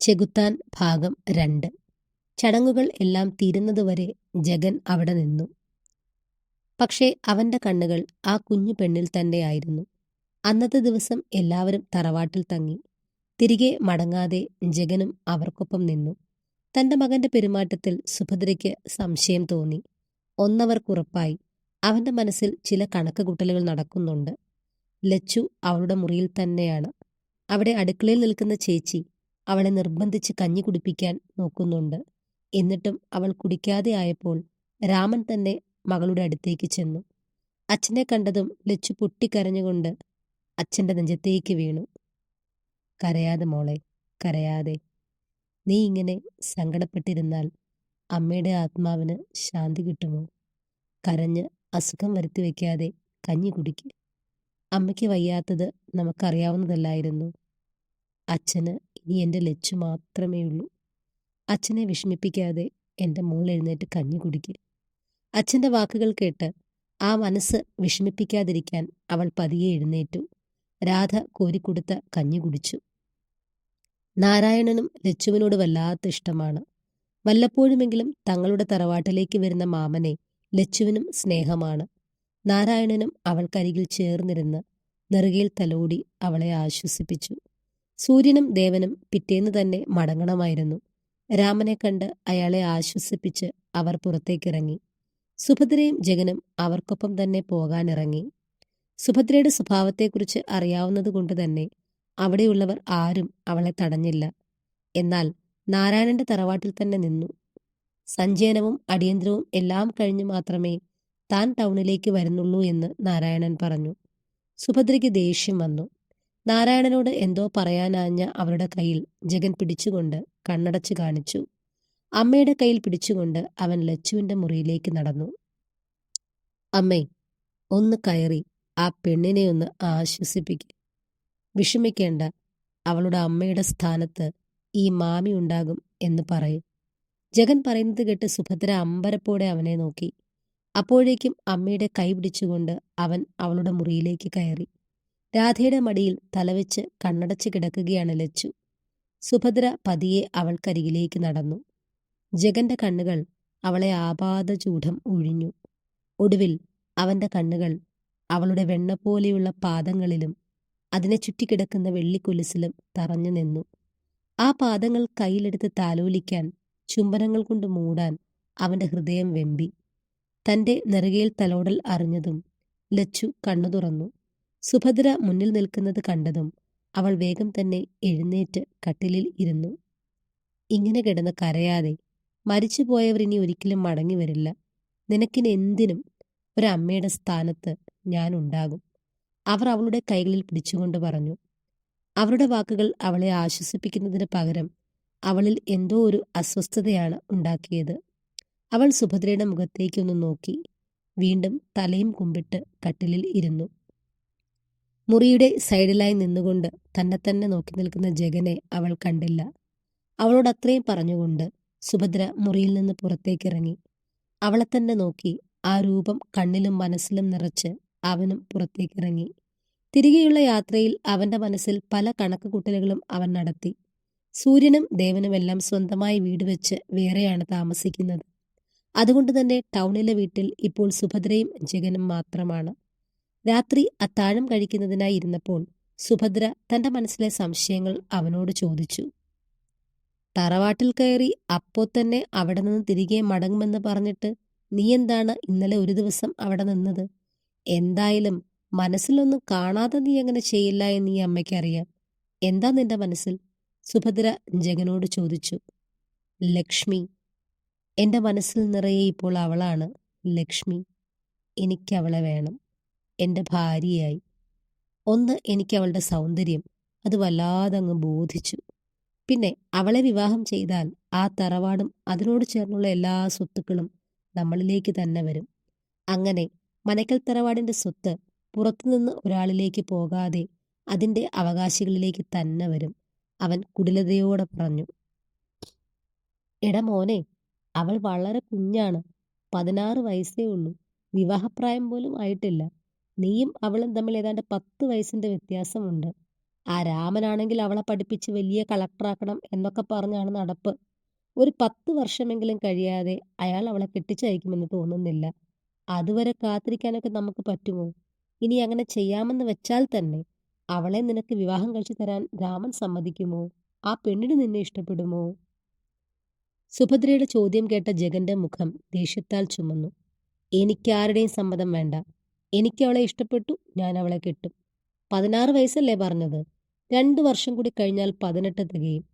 ചെകുത്താൻ ഭാഗം രണ്ട്. ചടങ്ങുകൾ എല്ലാം തീരുന്നതുവരെ ജഗൻ അവിടെ നിന്നു. പക്ഷേ അവന്റെ കണ്ണുകൾ ആ കുഞ്ഞു പെണ്ണിൽ തന്നെയായിരുന്നു അന്നത്തെ ദിവസം എല്ലാവരും തറവാട്ടിൽ തങ്ങി. തിരികെ മടങ്ങാതെ ജഗനും അവർക്കൊപ്പം നിന്നു. തന്റെ മകന്റെ പെരുമാറ്റത്തിൽ സുഭദ്രയ്ക്ക് സംശയം തോന്നി. ഒന്നവർക്കുറപ്പായി. അവന്റെ മനസ്സിൽ ചില കണക്കുകൂട്ടലുകൾ നടക്കുന്നുണ്ട്. ലച്ചു അവളുടെ മുറിയിൽ തന്നെയാണ്. അവിടെ അടുക്കളയിൽ നിൽക്കുന്ന ചേച്ചി അവളെ നിർബന്ധിച്ച് കഞ്ഞി കുടിപ്പിക്കാൻ നോക്കുന്നുണ്ട്. എന്നിട്ടും അവൾ കുടിക്കാതെ ആയപ്പോൾ രാമൻ തന്നെ മകളുടെ അടുത്തേക്ക് ചെന്നു. അച്ഛനെ കണ്ടതും ലച്ചു പൊട്ടിക്കരഞ്ഞുകൊണ്ട് അച്ഛന്റെ നെഞ്ചത്തേക്ക് വീണു. കരയാതെ മോളെ കരയാതെ. നീ ഇങ്ങനെ സങ്കടപ്പെട്ടിരുന്നാൽ അമ്മയുടെ ആത്മാവിന് ശാന്തി കിട്ടുമോ? കരഞ്ഞ് അസുഖം വരുത്തി വയ്ക്കാതെ കഞ്ഞി കുടിക്ക്. അമ്മയ്ക്ക് വയ്യാത്തത് നമുക്കറിയാവുന്നതല്ലായിരുന്നു. അച്ഛന് ഇനി എന്റെ ലച്ചു മാത്രമേ ഉള്ളൂ. അച്ഛനെ വിഷമിപ്പിക്കാതെ എന്റെ മോൾ എഴുന്നേറ്റ് കഞ്ഞി കുടിക്ക്. അച്ഛന്റെ വാക്കുകൾ കേട്ട് ആ മനസ്സ് വിഷമിപ്പിക്കാതിരിക്കാൻ അവൾ പതിയെ എഴുന്നേറ്റു. രാധ കോരിക്കൊടുത്ത കഞ്ഞി കുടിച്ചു. നാരായണനും ലച്ചുവിനോട് വല്ലാത്ത ഇഷ്ടമാണ്. വല്ലപ്പോഴുമെങ്കിലും തങ്ങളുടെ തറവാട്ടിലേക്ക് വരുന്ന മാമനെ ലച്ചുവിനും സ്നേഹമാണ്. നാരായണനും അവൾക്കരികിൽ ചേർന്നിരുന്ന് നെറുകയിൽ തലോടി അവളെ ആശ്വസിപ്പിച്ചു. സൂര്യനും ദേവനും പിറ്റേന്ന് തന്നെ മടങ്ങണമായിരുന്നു. രാമനെ കണ്ട് അയാളെ ആശ്വസിപ്പിച്ച് അവർ പുറത്തേക്കിറങ്ങി. സുഭദ്രയും ജഗനും അവർക്കൊപ്പം തന്നെ പോകാനിറങ്ങി. സുഭദ്രയുടെ സ്വഭാവത്തെക്കുറിച്ച് അറിയാവുന്നതുകൊണ്ട് തന്നെ അവിടെയുള്ളവർ ആരും അവളെ തടഞ്ഞില്ല. എന്നാൽ നാരായണന്റെ തറവാട്ടിൽ തന്നെ നിന്നു. സഞ്ചയനവും അടിയന്തരവും എല്ലാം കഴിഞ്ഞു മാത്രമേ താൻ ടൗണിലേക്ക് വരുന്നുള്ളൂ എന്ന് നാരായണൻ പറഞ്ഞു. സുഭദ്രയ്ക്ക് ദേഷ്യം വന്നു. നാരായണനോട് എന്തോ പറയാനാഞ്ഞ അവരുടെ കയ്യിൽ ജഗൻ പിടിച്ചുകൊണ്ട് കണ്ണടച്ചു കാണിച്ചു. അമ്മയുടെ കയ്യിൽ പിടിച്ചുകൊണ്ട് അവൻ ലച്ചുവിന്റെ മുറിയിലേക്ക് നടന്നു. അമ്മേ ഒന്ന് കയറി ആ പെണ്ണിനെ ഒന്ന് ആശ്വസിപ്പിക്കും. വിഷമിക്കേണ്ട അവളുടെ അമ്മയുടെ സ്ഥാനത്ത് ഈ മാമി ഉണ്ടാകും എന്ന് പറയും. ജഗൻ പറയുന്നത് കേട്ട് സുഭദ്ര അമ്പരപ്പോടെ അവനെ നോക്കി. അപ്പോഴേക്കും അമ്മയുടെ കൈ പിടിച്ചുകൊണ്ട് അവൻ അവളുടെ മുറിയിലേക്ക് കയറി. രാധയുടെ മടിയിൽ തലവെച്ച് കണ്ണടച്ച് കിടക്കുകയാണ് ലച്ചു. സുഭദ്ര പതിയെ അവൾക്കരികിലേക്ക് നടന്നു. ജഗന്റെ കണ്ണുകൾ അവളെ ആപാദചൂഢം ഒഴിഞ്ഞു ഒടുവിൽ അവന്റെ കണ്ണുകൾ അവളുടെ വെണ്ണ പോലെയുള്ള പാദങ്ങളിലും അതിനെ ചുറ്റിക്കിടക്കുന്ന വെള്ളിക്കൊലുസിലും തറഞ്ഞു നിന്നു. ആ പാദങ്ങൾ കയ്യിലെടുത്ത് താലോലിക്കാൻ ചുംബനങ്ങൾ കൊണ്ട് മൂടാൻ അവന്റെ ഹൃദയം വെമ്പി. തന്റെ നെറുകയിൽ തലോടൽ അറിഞ്ഞതും ലച്ചു കണ്ണു തുറന്നു. സുഭദ്ര മുന്നിൽ നിൽക്കുന്നത് കണ്ടതും അവൾ വേഗം തന്നെ എഴുന്നേറ്റ് കട്ടിലിൽ ഇരുന്നു. ഇങ്ങനെ കിടന്ന് കരയാതെ മരിച്ചുപോയവർ ഇനി ഒരിക്കലും മടങ്ങി വരില്ല. നിനക്കിന് എന്തിനും ഒരമ്മയുടെ സ്ഥാനത്ത് ഞാൻ ഉണ്ടാകും. അവർ അവളുടെ കൈകളിൽ പിടിച്ചുകൊണ്ട് പറഞ്ഞു. അവരുടെ വാക്കുകൾ അവളെ ആശ്വസിപ്പിക്കുന്നതിന് പകരം അവളിൽ എന്തോ ഒരു അസ്വസ്ഥതയാണ് ഉണ്ടാക്കിയത്. അവൾ സുഭദ്രയുടെ മുഖത്തേക്കൊന്ന് നോക്കി വീണ്ടും തലയും കുമ്പിട്ട് കട്ടിലിൽ ഇരുന്നു. മുറിയുടെ സൈഡിലായി നിന്നുകൊണ്ട് തന്നെ തന്നെ നോക്കി നിൽക്കുന്ന ജഗനെ അവൾ കണ്ടില്ല. അവളോട് അത്രയും പറഞ്ഞുകൊണ്ട് സുഭദ്ര മുറിയിൽ നിന്ന് പുറത്തേക്കിറങ്ങി. അവളെ തന്നെ നോക്കി ആ രൂപം കണ്ണിലും മനസ്സിലും നിറച്ച് അവനും പുറത്തേക്കിറങ്ങി. തിരികെയുള്ള യാത്രയിൽ അവന്റെ മനസ്സിൽ പല കണക്കുകൂട്ടലുകളും അവൻ നടത്തി. സൂര്യനും ദേവനുമെല്ലാം സ്വന്തമായി വീട് വെച്ച് വേറെയാണ് താമസിക്കുന്നത്. അതുകൊണ്ട് തന്നെ ടൗണിലെ വീട്ടിൽ ഇപ്പോൾ സുഭദ്രയും ജഗനും മാത്രമാണ്. രാത്രി അത്താഴം കഴിക്കുന്നതിനായി ഇരുന്നപ്പോൾ സുഭദ്ര തന്റെ മനസ്സിലെ സംശയങ്ങൾ അവനോട് ചോദിച്ചു. തറവാട്ടിൽ കയറി അപ്പോ തന്നെ അവിടെ നിന്ന് തിരികെ മടങ്ങുമെന്ന് പറഞ്ഞിട്ട് നീ എന്താണ് ഇന്നലെ ഒരു ദിവസം അവിടെ നിന്നത്? എന്തായാലും മനസ്സിലൊന്നും കാണാതെ നീ അങ്ങനെ ചെയ്യില്ല എന്ന് ഈ അമ്മയ്ക്കറിയാം എന്താ നിന്റെ മനസ്സിൽ? സുഭദ്ര ജഗനോട് ചോദിച്ചു. ലക്ഷ്മി. എന്റെ മനസ്സിൽ നിറയെ ഇപ്പോൾ അവളാണ് ലക്ഷ്മി. എനിക്കവളെ വേണം. എന്റെ ഭാര്യയായി. ഒന്ന് എനിക്ക് അവളുടെ സൗന്ദര്യം. അത് വല്ലാതെ അങ്ങ് ബോധിച്ചു. പിന്നെ അവളെ വിവാഹം ചെയ്താൽ ആ തറവാടും അതിനോട് ചേർന്നുള്ള എല്ലാ സ്വത്തുക്കളും നമ്മളിലേക്ക് തന്നെ വരും. അങ്ങനെ മനക്കൽ തറവാടിന്റെ സ്വത്ത് പുറത്തുനിന്ന് ഒരാളിലേക്ക് പോകാതെ അതിന്റെ അവകാശികളിലേക്ക് തന്നെ വരും. അവൻ കുടിലതയോടെ പറഞ്ഞു എടാ മോനെ അവൾ വളരെ കുഞ്ഞാണ്. പതിനാറ് വയസ്സേ ഉള്ളൂ. വിവാഹപ്രായം പോലും ആയിട്ടില്ല. നീയും അവളും തമ്മിൽ ഏതാണ്ട് പത്ത് വയസ്സിന്റെ വ്യത്യാസമുണ്ട്. ആ രാമനാണെങ്കിൽ അവളെ പഠിപ്പിച്ച് വലിയ കളക്ടറാക്കണം എന്നൊക്കെ പറഞ്ഞാണ് നടപ്പ്. ഒരു പത്ത് വർഷമെങ്കിലും കഴിയാതെ അയാൾ അവളെ കെട്ടിച്ചയക്കുമെന്ന് തോന്നുന്നില്ല. അതുവരെ കാത്തിരിക്കാനൊക്കെ നമുക്ക് പറ്റുമോ? ഇനി അങ്ങനെ ചെയ്യാമെന്ന് വെച്ചാൽ തന്നെ അവളെ നിനക്ക് വിവാഹം കഴിച്ചു തരാൻ രാമൻ സമ്മതിക്കുമോ? ആ പെണ്ണിന് നിന്നെ ഇഷ്ടപ്പെടുമോ? സുഭദ്രയുടെ ചോദ്യം കേട്ട ജഗന്റെ മുഖം ദേഷ്യത്താൽ ചുമന്നു. എനിക്കാരുടെയും സമ്മതം വേണ്ട. എനിക്ക് അവളെ ഇഷ്ടപ്പെട്ടു ഞാൻ അവളെ കിട്ടും. പതിനാറ് വയസ്സല്ലേ പറഞ്ഞത്? രണ്ട് വർഷം കൂടി കഴിഞ്ഞാൽ പതിനെട്ട് തികയും.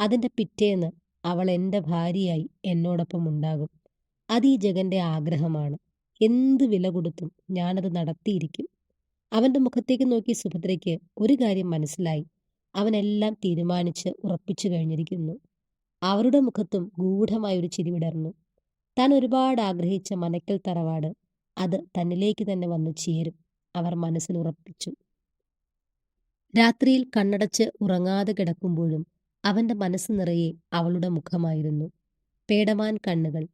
അതിന്റെ പിറ്റേന്ന് അവൾ എന്റെ ഭാര്യയായി എന്നോടൊപ്പം ഉണ്ടാകും. അത് ഈ ജഗന്റെ ആഗ്രഹമാണ്. എന്ത് വില കൊടുത്തും ഞാനത് നടത്തിയിരിക്കും. അവന്റെ മുഖത്തേക്ക് നോക്കി സുഭദ്രയ്ക്ക് ഒരു കാര്യം മനസ്സിലായി. അവനെല്ലാം തീരുമാനിച്ച് ഉറപ്പിച്ചു കഴിഞ്ഞിരിക്കുന്നു. അവരുടെ മുഖത്തും ഗൂഢമായൊരു ചിരി വിടർന്നു. താൻ ഒരുപാട് ആഗ്രഹിച്ച മനക്കൽ തറവാട് അത് തന്നിലേക്ക് തന്നെ വന്നു ചേരും. അവർ മനസ്സിൽ ഉറപ്പിച്ചു. രാത്രിയിൽ കണ്ണടച്ച് ഉറങ്ങാതെ കിടക്കുമ്പോഴും അവന്റെ മനസ്സ് നിറയെ അവളുടെ മുഖമായിരുന്നു. പേടമാൻ കണ്ണുകൾ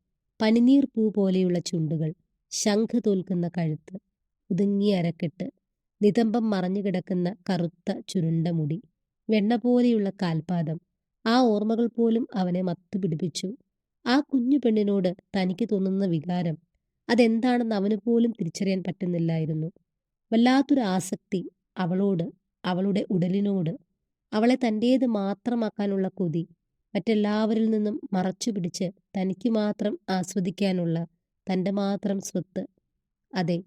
പനിനീർ പൂ പോലെയുള്ള ചുണ്ടുകൾ ശംഖ് തോൽക്കുന്ന കഴുത്ത് ഒതുങ്ങിയ അരക്കെട്ട് നിതംബം മറഞ്ഞു കിടക്കുന്ന കറുത്ത ചുരുണ്ട മുടി വെണ്ണ പോലെയുള്ള കാൽപാദം ആ ഓർമ്മകൾ പോലും അവനെ മത്തുപിടിപ്പിച്ചു. ആ കുഞ്ഞു പെണ്ണിനോട് തനിക്ക് തോന്നുന്ന വികാരം അതെന്താണെന്ന് അവന് പോലും തിരിച്ചറിയാൻ പറ്റുന്നില്ലായിരുന്നു. വല്ലാത്തൊരു ആസക്തി അവളോട് അവളുടെ ഉടലിനോട് അവളെ തന്റേത് മാത്രമാക്കാനുള്ള കൊതി മറ്റെല്ലാവരിൽ നിന്നും മറച്ചു പിടിച്ച് തനിക്ക് മാത്രം ആസ്വദിക്കാനുള്ള തന്റെ മാത്രം സ്വത്ത്. അതെ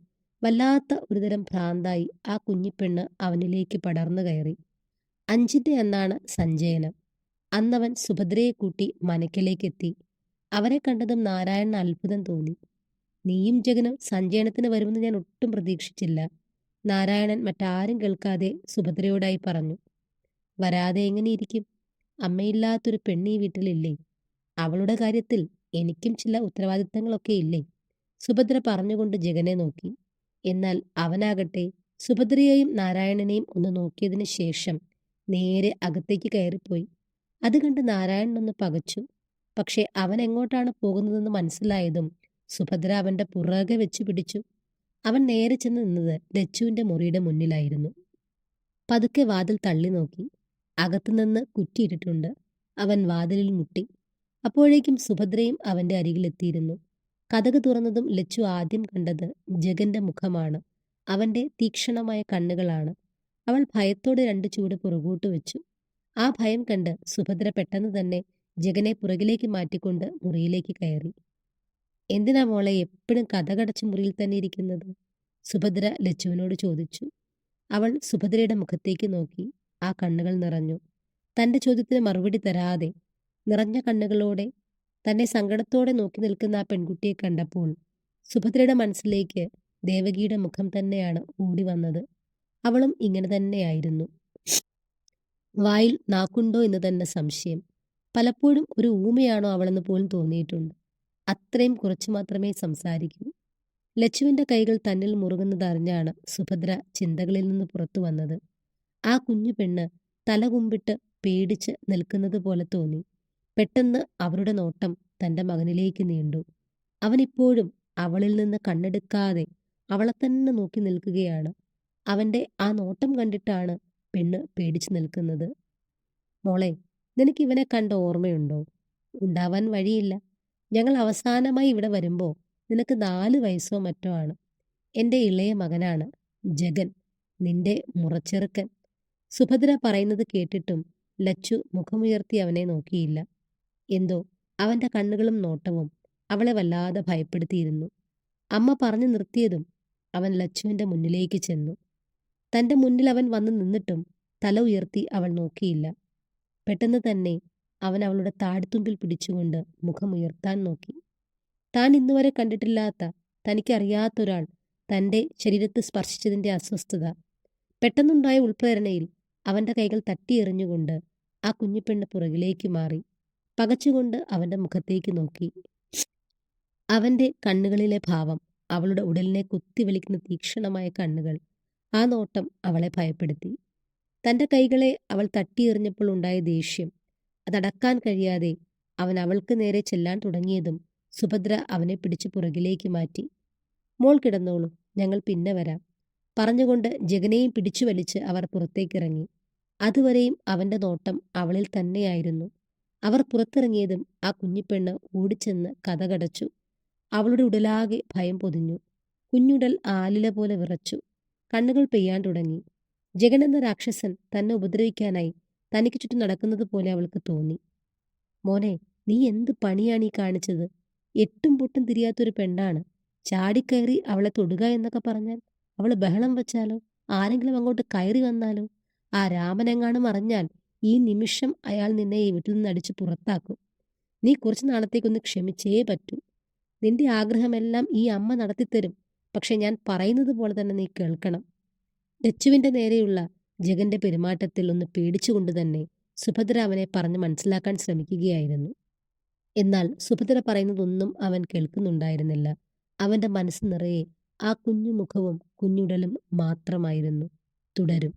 വല്ലാത്ത ഒരുതരം ഭ്രാന്തായി ആ കുഞ്ഞിപ്പെണ്ണ് അവനിലേക്ക് പടർന്നു കയറി. അഞ്ചിന്റെ അന്നാണ് സഞ്ജയനം. അന്നവൻ സുഭദ്രയെ കൂട്ടി മനക്കിലേക്കെത്തി. അവരെ കണ്ടതും നാരായണന് അത്ഭുതം തോന്നി. നീയും ജഗനും സഞ്ചയനത്തിന് വരുമെന്ന് ഞാൻ ഒട്ടും പ്രതീക്ഷിച്ചില്ല. നാരായണൻ മറ്റാരും കേൾക്കാതെ സുഭദ്രയോടായി പറഞ്ഞു വരാതെ എങ്ങനെയിരിക്കും? അമ്മയില്ലാത്തൊരു പെണ്ണി വീട്ടിലില്ലേ? അവളുടെ കാര്യത്തിൽ എനിക്കും ചില ഉത്തരവാദിത്തങ്ങളൊക്കെ ഇല്ലേ? സുഭദ്ര പറഞ്ഞുകൊണ്ട് ജഗനെ നോക്കി. എന്നാൽ അവനാകട്ടെ സുഭദ്രയെയും നാരായണനെയും ഒന്ന് നോക്കിയതിന് ശേഷം നേരെ അകത്തേക്ക് കയറിപ്പോയി. അത് കണ്ട് നാരായണനൊന്ന് പകച്ചു. പക്ഷെ അവൻ എങ്ങോട്ടാണ് പോകുന്നതെന്ന് മനസ്സിലായതും സുഭദ്ര അവന്റെ പുറകെ വെച്ച് പിടിച്ചു. അവൻ നേരെ ചെന്ന് നിന്നത് ലച്ചുവിന്റെ മുറിയുടെ മുന്നിലായിരുന്നു. പതുക്കെ വാതിൽ തള്ളി നോക്കി. അകത്തുനിന്ന് കുറ്റിയിട്ടിട്ടുണ്ട് അവൻ വാതിലിൽ മുട്ടി. അപ്പോഴേക്കും സുഭദ്രയും അവന്റെ അരികിലെത്തിയിരുന്നു കഥക് തുറന്നതും ലച്ചു ആദ്യം കണ്ടത് ജഗന്റെ മുഖമാണ്. അവന്റെ തീക്ഷണമായ കണ്ണുകളാണ്. അവൾ ഭയത്തോടെ രണ്ട് ചൂട് പുറകോട്ട് വെച്ചു. ആ ഭയം കണ്ട് സുഭദ്ര പെട്ടെന്ന് തന്നെ ജഗനെ പുറകിലേക്ക് മാറ്റിക്കൊണ്ട് മുറിയിലേക്ക് കയറി. എന്തിനാ മോളെ എപ്പോഴും കഥകടച്ച മുറിയിൽ തന്നെ ഇരിക്കുന്നത്? സുഭദ്ര ലച്ചുവിനോട് ചോദിച്ചു. അവൾ സുഭദ്രയുടെ മുഖത്തേക്ക് നോക്കി ആ കണ്ണുകൾ നിറഞ്ഞു. തന്റെ ചോദ്യത്തിന് മറുപടി തരാതെ നിറഞ്ഞ കണ്ണുകളോടെ തന്നെ സങ്കടത്തോടെ നോക്കി നിൽക്കുന്ന ആ പെൺകുട്ടിയെ കണ്ടപ്പോൾ സുഭദ്രയുടെ മനസ്സിലേക്ക് ദേവകിയുടെ മുഖം തന്നെയാണ് ഓടി വന്നത്. അവളും ഇങ്ങനെ തന്നെയായിരുന്നു വായിൽ നാക്കുണ്ടോ എന്ന് തന്നെ സംശയം. പലപ്പോഴും ഒരു ഊമയാണോ അവളെന്ന് പോലും തോന്നിയിട്ടുണ്ട്. അത്രയും കുറച്ചു മാത്രമേ സംസാരിക്കൂ. ലച്ചുവിന്റെ കൈകൾ തന്നിൽ മുറുകുന്നതറിഞ്ഞാണ് സുഭദ്ര ചിന്തകളിൽ നിന്ന് പുറത്തു വന്നത്. ആ കുഞ്ഞു പെണ്ണ് തല കുമ്പിട്ട് പേടിച്ച് നിൽക്കുന്നത് പോലെ തോന്നി. പെട്ടെന്ന് അവരുടെ നോട്ടം തന്റെ മകനിലേക്ക് നീണ്ടു. അവനിപ്പോഴും അവളിൽ നിന്ന് കണ്ണെടുക്കാതെ അവളെ തന്നെ നോക്കി നിൽക്കുകയാണ്. അവന്റെ ആ നോട്ടം കണ്ടിട്ടാണ് പെണ്ണ് പേടിച്ചു നിൽക്കുന്നത്. മോളെ നിനക്ക് ഇവനെ കണ്ട ഓർമ്മയുണ്ടോ? ഉണ്ടാവാൻ വഴിയില്ല. ഞങ്ങൾ അവസാനമായി ഇവിടെ വരുമ്പോൾ നിനക്ക് നാല് വയസ്സോ മറ്റോ ആണ്. എന്റെ ഇളയ മകനാണ് ജഗൻ നിന്റെ മുറച്ചെറുക്കൻ. സുഭദ്ര പറയുന്നത് കേട്ടിട്ടും ലച്ചു മുഖമുയർത്തി അവനെ നോക്കിയില്ല. എന്തോ അവന്റെ കണ്ണുകളും നോട്ടവും അവളെ വല്ലാതെ ഭയപ്പെടുത്തിയിരുന്നു. അമ്മ പറഞ്ഞു നിർത്തിയതും അവൻ ലച്ചുവിന്റെ മുന്നിലേക്ക് ചെന്നു. തന്റെ മുന്നിൽ അവൻ വന്നു നിന്നിട്ടും തല ഉയർത്തി അവൾ നോക്കിയില്ല. പെട്ടെന്ന് തന്നെ അവൻ അവളുടെ താടിത്തുമ്പിൽ പിടിച്ചുകൊണ്ട് മുഖമുയർത്താൻ നോക്കി. താൻ ഇന്നുവരെ കണ്ടിട്ടില്ലാത്ത തനിക്കറിയാത്തൊരാൾ തന്റെ ശരീരത്ത് സ്പർശിച്ചതിന്റെ അസ്വസ്ഥത. പെട്ടെന്നുണ്ടായ ഉൾപ്രേരണയിൽ അവന്റെ കൈകൾ തട്ടിയെറിഞ്ഞുകൊണ്ട് ആ കുഞ്ഞിപ്പെണ്ണ് പുറകിലേക്ക് മാറി. പകച്ചുകൊണ്ട് അവന്റെ മുഖത്തേക്ക് നോക്കി. അവന്റെ കണ്ണുകളിലെ ഭാവം അവളുടെ ഉടലിനെ കുത്തി കുത്തിവലിക്കുന്ന തീക്ഷണമായ കണ്ണുകൾ ആ നോട്ടം അവളെ ഭയപ്പെടുത്തി. തന്റെ കൈകളെ അവൾ തട്ടിയെറിഞ്ഞപ്പോൾ ഉണ്ടായ ദേഷ്യം അതടക്കാൻ കഴിയാതെ അവൻ അവൾക്ക് നേരെ ചെല്ലാൻ തുടങ്ങിയതും സുഭദ്ര അവനെ പിടിച്ചു പുറകിലേക്ക് മാറ്റി. മോൾ കിടന്നോളൂ ഞങ്ങൾ പിന്നെ വരാം പറഞ്ഞുകൊണ്ട് ജഗനെയും പിടിച്ചു വലിച്ച് അവർ പുറത്തേക്കിറങ്ങി. അതുവരെയും അവന്റെ നോട്ടം അവളിൽ തന്നെയായിരുന്നു. അവർ പുറത്തിറങ്ങിയതും ആ കുഞ്ഞിപ്പെണ്ണ് ഓടിച്ചെന്ന് കഥകടച്ചു അവളുടെ ഉടലാകെ ഭയം പൊതിഞ്ഞു. കുഞ്ഞുടൽ ആലില പോലെ വിറച്ചു. കണ്ണുകൾ പെയ്യാൻ തുടങ്ങി. ജഗൻ എന്ന രാക്ഷസൻ തന്നെ ഉപദ്രവിക്കാനായി തനിക്ക് ചുറ്റും നടക്കുന്നത് പോലെ അവൾക്ക് തോന്നി. മോനെ നീ എന്ത് പണിയാണ് ഈ കാണിച്ചത്? എട്ടും പൊട്ടും തിരിയാത്തൊരു പെണ്ണാണ്. ചാടിക്കയറി അവളെ തൊടുക എന്നൊക്കെ പറഞ്ഞാൽ അവൾ ബഹളം വെച്ചാലോ? ആരെങ്കിലും അങ്ങോട്ട് കയറി വന്നാലോ? ആ രാമനെങ്ങാനും അറിഞ്ഞാൽ ഈ നിമിഷം അയാൾ നിന്നെ ഈ വീട്ടിൽ നിന്ന് അടിച്ച് പുറത്താക്കും. നീ കുറച്ച് നാളത്തേക്കൊന്ന് ക്ഷമിച്ചേ പറ്റൂ. നിന്റെ ആഗ്രഹമെല്ലാം ഈ അമ്മ നടത്തിത്തരും. പക്ഷെ ഞാൻ പറയുന്നത് പോലെ തന്നെ നീ കേൾക്കണം. ലച്ചുവിന്റെ നേരെയുള്ള ജഗന്റെ പെരുമാറ്റത്തിൽ ഒന്ന് പേടിച്ചുകൊണ്ട് തന്നെ സുഭദ്ര അവനെ പറഞ്ഞ് മനസ്സിലാക്കാൻ ശ്രമിക്കുകയായിരുന്നു. എന്നാൽ സുഭദ്ര പറയുന്നതൊന്നും അവൻ കേൾക്കുന്നുണ്ടായിരുന്നില്ല. അവന്റെ മനസ്സ് നിറയെ ആ കുഞ്ഞു മുഖവും കുഞ്ഞുടലും മാത്രമായിരുന്നു. തുടരും.